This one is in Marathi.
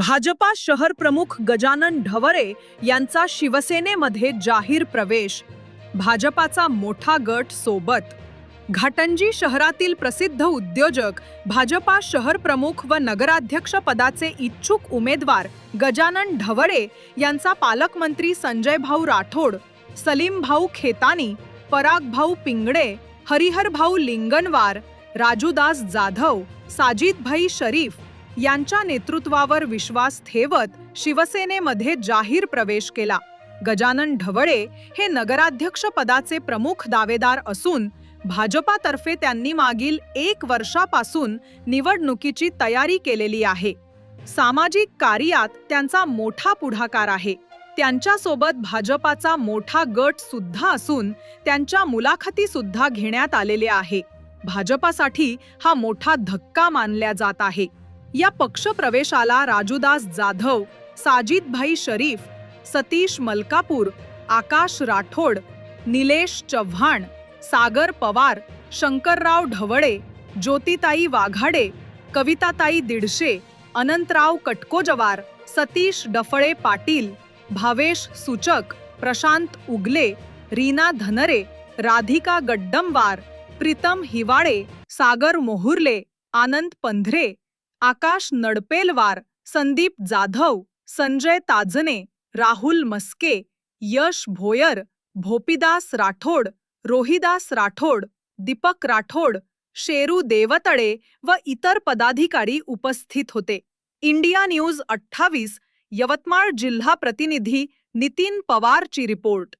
भाजपा शहर प्रमुख गजानन ढवरे यांचा शिवसेनेमध्ये जाहीर प्रवेश. भाजपाचा मोठा गट सोबत. घाटंजी शहरातील प्रसिद्ध उद्योजक भाजपा शहर प्रमुख व नगराध्यक्ष पदाचे इच्छुक उमेदवार गजानन ढवळे यांचा पालकमंत्री संजय भाऊ राठोड सलीम भाऊ खेतानी पराग भाऊ पिंगडे हरिहर भाऊ लिंगनवार राजूदास जाधव साजिदभाई शरीफ यांच्या नेतृत्वावर विश्वास ठेवत शिवसेनेमध्ये जाहीर प्रवेश केला. गजानन ढवळे हे नगराध्यक्ष पदाचे प्रमुख दावेदार असून भाजपातर्फे त्यांनी मागील एक वर्षापासून निवडणुकीची तयारी केलेली आहे. सामाजिक कार्यात त्यांचा मोठा पुढाकार आहे. त्यांच्यासोबत भाजपाचा मोठा गट सुद्धा असून त्यांच्या मुलाखती सुद्धा घेण्यात आलेल्या आहे. भाजपासाठी हा मोठा धक्का मानल्या जात आहे. या पक्षप्रवेशाला राजूदास जाधव साजिदभाई शरीफ सतीश मलकापूर आकाश राठोड निलेश चव्हाण सागर पवार शंकरराव ढवळे ज्योतिताई वाघाडे कविताताई दिडशे अनंतराव कटकोजवार सतीश डफळे पाटील भावेश सूचक प्रशांत उगले रीना धनरे राधिका गड्डमवार प्रीतम हिवाळे सागर मोहुर्ले आनंद पंधरे आकाश नडपेलवार संदीप जाधव संजय ताजने राहुल मस्के यश भोयर भोपीदास राठोड रोहिदास राठोड दीपक राठोड शेरू देवतळे व इतर पदाधिकारी उपस्थित होते. इंडिया न्यूज अठ्ठावीस यवतमाळ जिल्हा प्रतिनिधी नितीन पवारची रिपोर्ट.